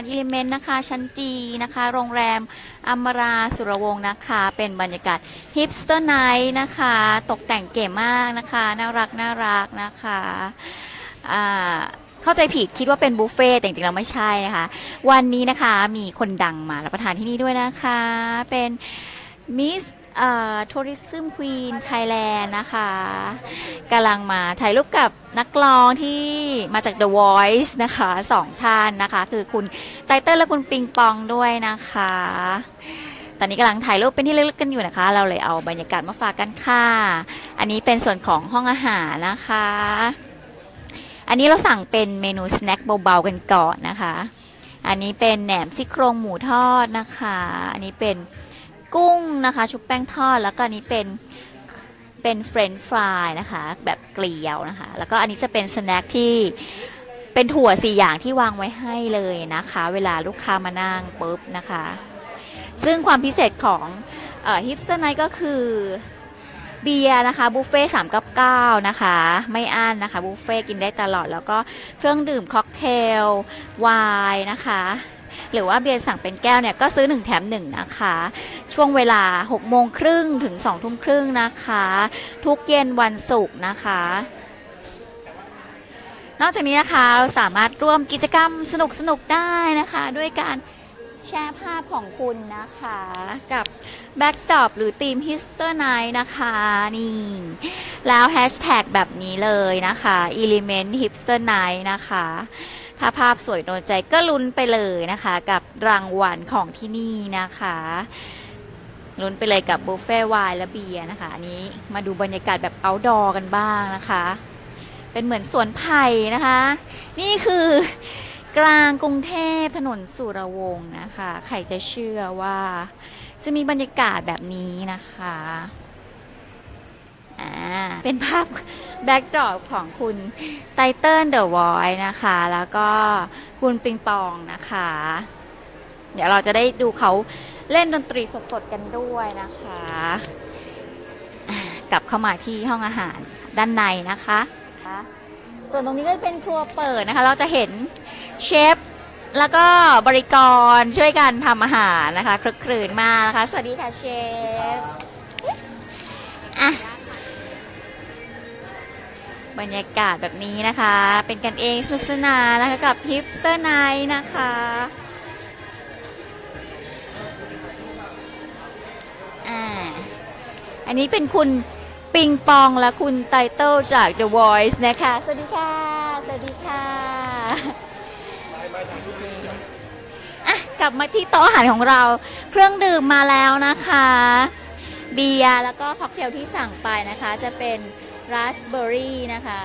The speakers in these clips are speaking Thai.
ดอิเลเมนต์นะคะ ชั้นจีนะคะ โรงแรมอมราสุรวงศ์นะคะ เป็นบรรยากาศฮิปสเตอร์ไนท์นะคะ ตกแต่งเก๋มากนะคะ น่ารักน่ารักนะคะอ่าเข้าใจผิดคิดว่าเป็นบุฟเฟ่ต์แต่จริงๆแล้วไม่ใช่นะคะ วันนี้นะคะมีคนดังมารับประทานที่นี่ด้วยนะคะ เป็นมิส ทัวริซึมควีนไทยแลนด์นะคะกำลังมาถ่ายรูปกับนักร้องที่มาจาก The Voice นะคะสองท่านนะคะ คือคุณไตเติ้ลและคุณปิงปองด้วยนะคะ ตอนนี้กำลังถ่ายรูปเป็นที่ระลึกๆกันอยู่นะคะ เราเลยเอาบรรยากาศมาฝากกันค่ะ อันนี้เป็นส่วนของห้องอาหารนะคะ อันนี้เราสั่งเป็นเมนูสแน็คเบาๆกันก่อนนะคะ อันนี้เป็นแหนมซี่โครงหมูทอดนะคะ อันนี้เป็น กุ้งนะคะ ชุบแป้งทอด แล้วก็อันนี้เป็นเป็นเฟรนช์ฟรายนะคะ แบบเกลียวนะคะ แล้วก็อันนี้จะเป็นสแน็คที่เป็นถั่วสี่อย่างที่วางไว้ให้เลยนะคะ เวลาลูกค้ามานั่งปุ๊บนะคะ ซึ่งความพิเศษของฮิปสเตอร์ไนก็คือเบียร์นะคะบุฟเฟ่สามกับเก้านะคะ ไม่อั้นนะคะบุฟเฟ่กินได้ตลอดแล้วก็เครื่องดื่มค็อกเทลไวน์นะคะ หรือว่าเบียร์สั่งเป็นแก้วเนี่ยก็ซื้อ 1 แถม 1 นะคะ ช่วงเวลา6โมงครึ่งถึง2ทุ่มครึ่งนะคะ ทุกเย็นวันศุกร์นะคะนอกจากนี้นะคะเราสามารถร่วมกิจกรรมสนุกๆได้นะคะ ด้วยการแชร์ภาพของคุณนะคะ กับแบ็กดรอปหรือทีมฮิสเตอร์ไนนะคะนี่ แล้วแฮชแท็กแบบนี้เลยนะคะ Element Hipster Night นะคะ ถ้าภาพสวยโดนใจก็ลุ้นไปเลยนะคะ กับรางวัลของที่นี่นะคะลุ้นไปเลยกับบุฟเฟ่ไวน์และเบียร์นะคะ อันนี้มาดูบรรยากาศแบบ outdoor กันบ้างนะคะ เป็นเหมือนสวนไผ่นะคะ นี่คือกลางกรุงเทพถนนสุรวงศ์นะคะ ใครจะเชื่อว่าจะมีบรรยากาศแบบนี้นะคะ อ่าเป็นภาพแบ็กดรอปของคุณไตเติ้ลเดอะวอยนะคะ แล้วก็คุณปิงปองนะคะ เดี๋ยวเราจะได้ดูเขาเล่นดนตรีสดๆกันด้วยนะคะ กลับเข้ามาที่ห้องอาหารด้านในนะคะ ส่วนตรงนี้ก็เป็นครัวเปิดนะคะ เราจะเห็นเชฟแล้วก็บริกรช่วยกันทำอาหารนะคะคลึกครื้นมากนะคะ สวัสดีค่ะเชฟอะ บรรยากาศแบบนี้นะคะ เป็นกันเองสนุกสนานนะคะกับฮิปสเตอร์ไนนะคะอ่าอันนี้เป็นคุณปิงปองและคุณไตเติลจาก The Voice นะคะ สวัสดีค่ะ สวัสดีค่ะอะ กลับมาที่โต๊ะอาหารของเรา เครื่องดื่มมาแล้วนะคะ เบียร์แล้วก็ค็อกเทลที่สั่งไปนะคะ จะเป็น ราสเบอร์รี่นะคะ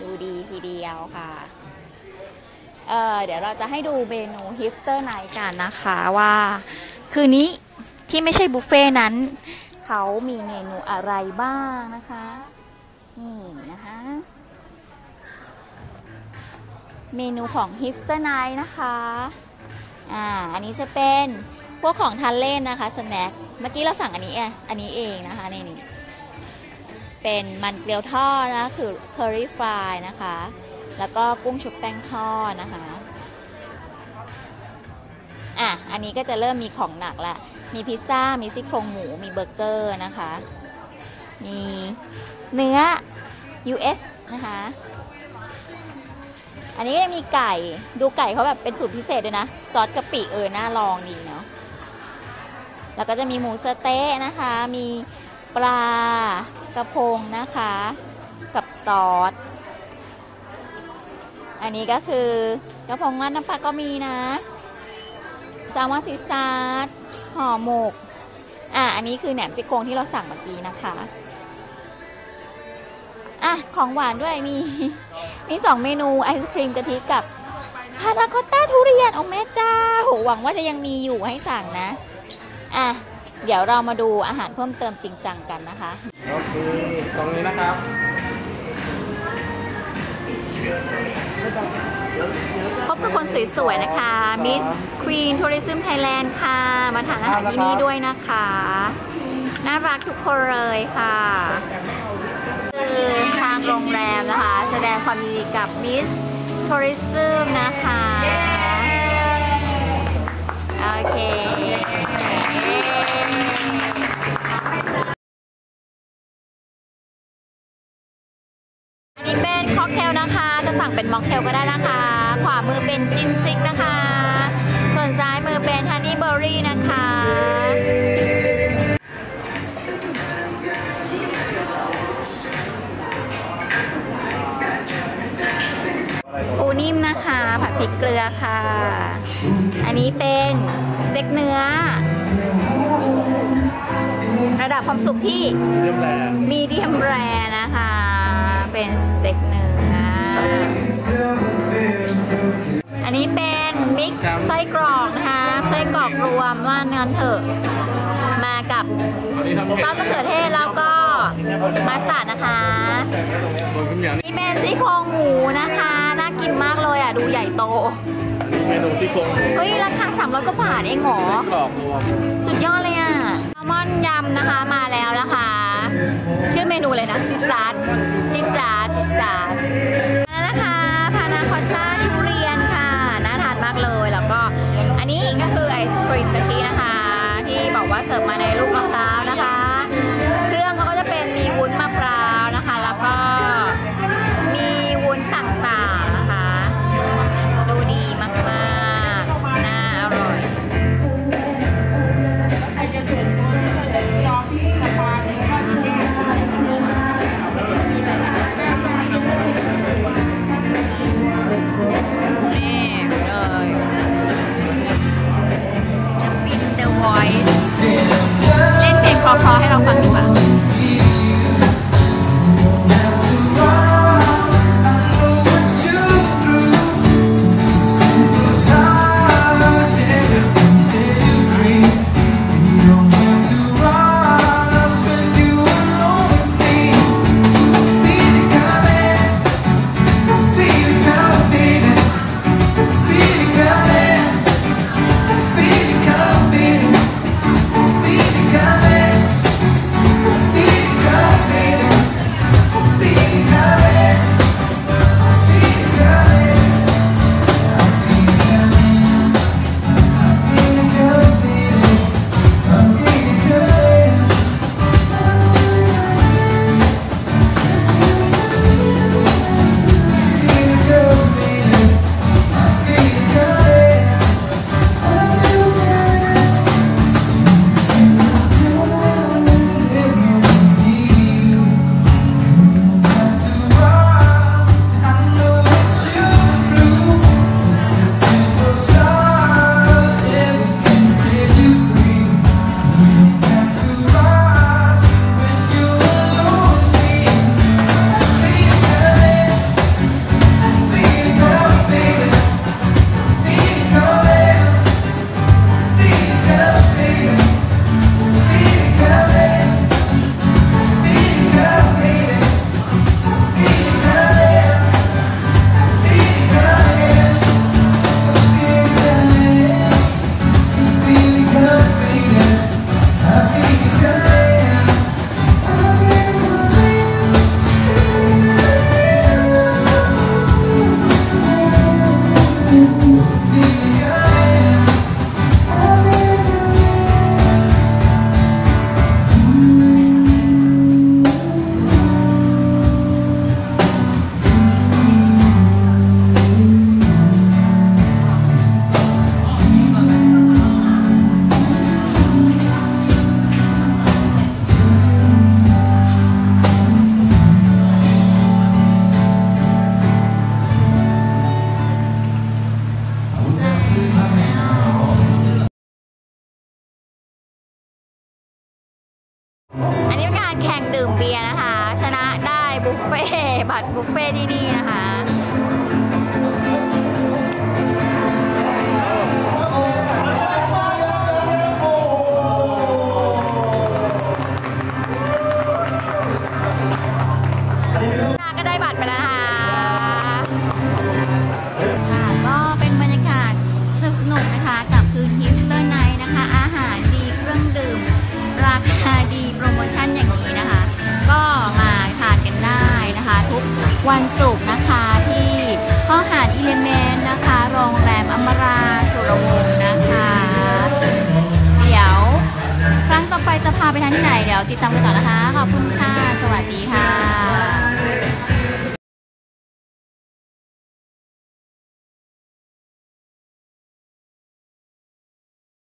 ดูดีทีเดียวค่ะเอ่อเดี๋ยวเราจะให้ดูเมนูฮิปสเตอร์ไนกันนะคะว่า คืนนี้ที่ไม่ใช่บุฟเฟ่นั้น เขามีเมนูอะไรบ้างนะคะ นี่นะคะ เมนูของฮิปสเตอร์ไนนะคะอ่าอันนี้จะเป็นพวกของทานเล่นนะคะสแน็คเมื่อกี้เราสั่งอันนี้องอันนี้เองนะคะนี่นี่ เป็นมันเกลียวทอดนะคือ curry fry นะคะ แล้วก็กุ้งชุบแป้งทอดนะคะ อะ อันนี้ก็จะเริ่มมีของหนักละ มีพิซซ่า มีซี่โครงหมู มีเบอร์เกอร์นะคะ มีเนื้อ US นะคะ อันนี้มีไก่ ดูไก่เขาแบบเป็นสูตรพิเศษด้วยนะ ซอสกะปิเออ น่าลองดีเนาะ แล้วก็จะมีหมูสเต๊ะนะคะ มี ปลากระพงนะคะ กับซอส อันนี้ก็คือกระพงราดน้ำปลาก็มีนะแซลมอนซีซาร์ห่อหมก อะ อันนี้คือแหนมซี่โครงที่เราสั่งเมื่อกี้นะคะ อะ ของหวานด้วยมีมีสองเมนูไอศครีมกะทิกับพานาคอต้าทุเรียนโอ้แม่เจ้าโหหวังว่าจะยังมีอยู่ให้สั่งนะ อะ เดี๋ยวเรามาดูอาหารเพิ่มเติมจริงจังกันนะคะโอเคตรงนี้นะครับพบกับคนสวยๆนะคะ Miss Queen Tourism Thailand ค่ะ มาทานอาหารที่นี่ด้วยนะคะ น่ารักทุกคนเลยค่ะคือทางโรงแรมนะคะ แสดงความยินดีกับ Miss Tourism นะคะ โอเค เป็นม็อกเทลก็ได้นะคะ ขวามือเป็นจินซิกนะคะ ส่วนซ้ายมือเป็นฮันนี่เบอร์รี่นะคะปูนิ่มนะคะ ผัดพริกเกลือค่ะ อันนี้เป็นสเต็กเนื้อ ระดับความสุขที่เรียบแรงมีเดียมแรนะคะ เป็นสเต็กเนื้อ อันนี้เป็นมิกซ์ไส้กรอกนะคะไส้กรอกรวมว่าเนื้อเถอะมากับวันนี้ทำเผ็ดซอสมะเขือเทศแล้วก็มัสตาร์ดนะคะโดนคุณเหมียวนี่นี่เป็นซี่โครงหมูนะคะ น่ากินมากเลยอะ ดูใหญ่โตเมนูซี่โครงหมูเฮ้ย ราคา300กว่าบาทเองเหรอกรอบรวมสุดยอดเลยอะ เสิร์ฟมาในลูกมะพร้าวนะ อันนี้เป็นการแข่งดื่มเบียร์นะคะ ชนะได้บุฟเฟ่บัตรบุฟเฟ่ที่นี่นะคะ ระมงนะคะ เดี๋ยวครั้งต่อไปจะพาไปทานที่ไหน เดี๋ยวติดตามกันต่อนะคะ ขอบคุณค่ะ สวัสดีค่ะ